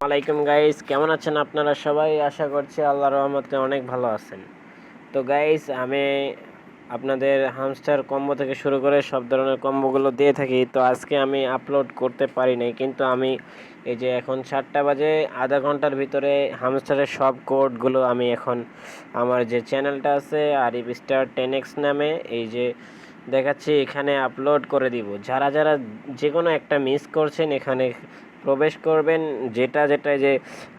ওয়ালাইকুম গাইস কেমন আছেন আপনারা সবাই? আশা করছি আল্লাহ রহমতে অনেক ভালো আছেন। তো গাইস আমি আপনাদের হামস্টার কম্বো থেকে শুরু করে সব ধরনের কম্বোগুলো দিয়ে থাকি। তো আজকে আমি আপলোড করতে পারি নাই, কিন্তু আমি এই যে এখন সাতটা বাজে, আধা ঘণ্টার ভিতরে হামস্টারের সব কোডগুলো আমি এখন আমার যে চ্যানেলটা আছে আরিফ স্টার টেন এক্স নামে, এই যে দেখাচ্ছি, এখানে আপলোড করে দিব। যারা যারা যে কোনো একটা মিস করছেন, এখানে প্রবেশ করবেন যেটা যেটা যে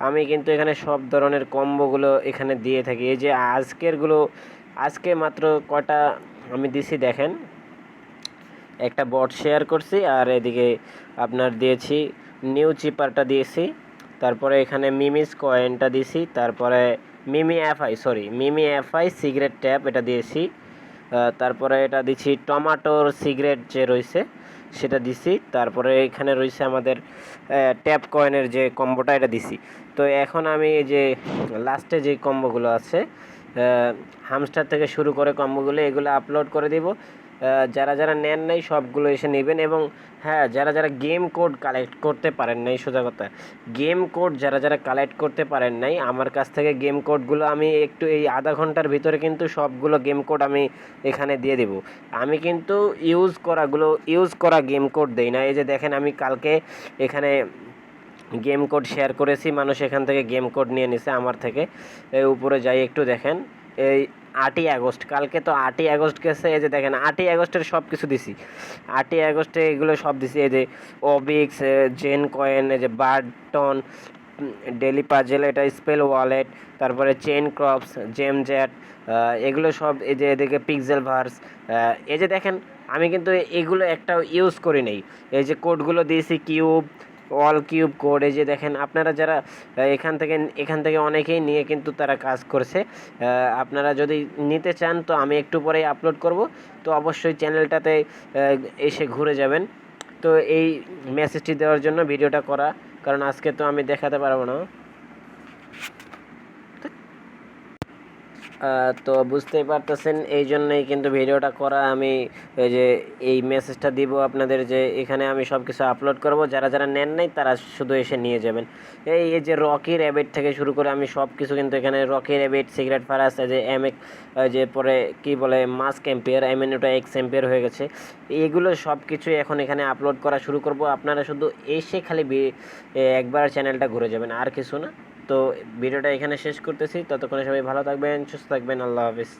আমি কিন্তু এখানে সব ধরনের কম্বোগুলো এখানে দিয়ে থাকি। এই যে আজকেরগুলো, আজকে মাত্র কটা আমি দিছি দেখেন। একটা বট শেয়ার করছি আর এদিকে আপনার দিয়েছি নিউ চিপারটা দিয়েছি। তারপরে এখানে মিমিস কয়েনটা দিয়েছি তারপরে MemeFi sorry MemeFi secret tap এটা দিয়েছি। তারপরে এটা দিছি টমাটোর সিগারেট যে রয়েছে, সেটা দিছি। তারপরে এখানে রয়েছে আমাদের ট্যাপ কয়েনের যে কম্বোটা, এটা দিছি। তো এখন আমি এই যে লাস্টে যে কম্বোগুলো আছে হামস্টার থেকে শুরু করে কম্বোগুলো, এগুলো আপলোড করে দিব। যারা যারা নেন নাই সবগুলো এসে নেবেন এবং হ্যাঁ যারা যারা গেম কোড কালেক্ট করতে পারেন নাই, সোজা কথা গেম কোড যারা যারা কালেক্ট করতে পারেন নাই, আমার কাছ থেকে গেম কোডগুলো আমি একটু এই আধা ঘণ্টার ভিতরে কিন্তু সবগুলো গেম কোড আমি এখানে দিয়ে দেব। আমি কিন্তু ইউজ করাগুলো ইউজ করা গেম কোড দেই না। এই যে দেখেন, আমি কালকে এখানে গেম কোড শেয়ার করেছি, মানুষ এখান থেকে গেম কোড নিয়ে নিছে আমার থেকে। এই উপরে যাই একটু দেখেন, এই আটই আগস্ট। কালকে তো আটই আগস্ট গেছে, এই যে দেখেন, আটই আগস্টের সব কিছু দিছি। আটই আগস্টে এগুলো সব দিছি, এই যে ওবিক্স জেন কয়েন এই যে বার্টন ডেলি পাজেল এটা স্পেল ওয়ালেট তারপরে চেন ক্রপস জেম জ্যাট এগুলো সব এই যে এদিকে পিক্সেল ভার্স এই যে দেখেন, আমি কিন্তু এগুলো একটাও ইউজ করি নেই। এই যে কোডগুলো দিয়েছি কিউব অল কিউব কোড এই যে দেখেন আপনারা যারা এখান থেকে এখান থেকে অনেকেই নিয়ে কিন্তু তারা কাজ করছে। আপনারা যদি নিতে চান তো আমি একটু পরেই আপলোড করব। তো অবশ্যই চ্যানেলটাতে এসে ঘুরে যাবেন। তো এই মেসেজটি দেওয়ার জন্য ভিডিওটা করা, কারণ আজকে তো আমি দেখাতে পারব না। তো বুঝতেই পারতেছেন, এই জন্যই কিন্তু ভিডিওটা করা আমি এই যে, এই মেসেজটা দিব আপনাদের যে, এখানে আমি সব কিছু আপলোড করব। যারা যারা নেন নাই, তারা শুধু এসে নিয়ে যাবেন। এই এই যে রকি র্যাবিট থেকে শুরু করে আমি সব কিছু কিন্তু এখানে রকি র্যাবিট সিগারেট ফারাস যে এম যে পরে কি বলে মাস্ক এম্পিয়ার এম এন ওটা এক্স এম্পিয়ার হয়ে গেছে। এগুলো সব কিছু এখন এখানে আপলোড করা শুরু করব। আপনারা শুধু এসে খালি একবার চ্যানেলটা ঘুরে যাবেন, আর কিছু না। তো ভিডিওটা এখানে শেষ করতেছি। ততক্ষণে সবাই ভালো থাকবেন সুস্থ থাকবেন। আল্লাহ হাফিজ।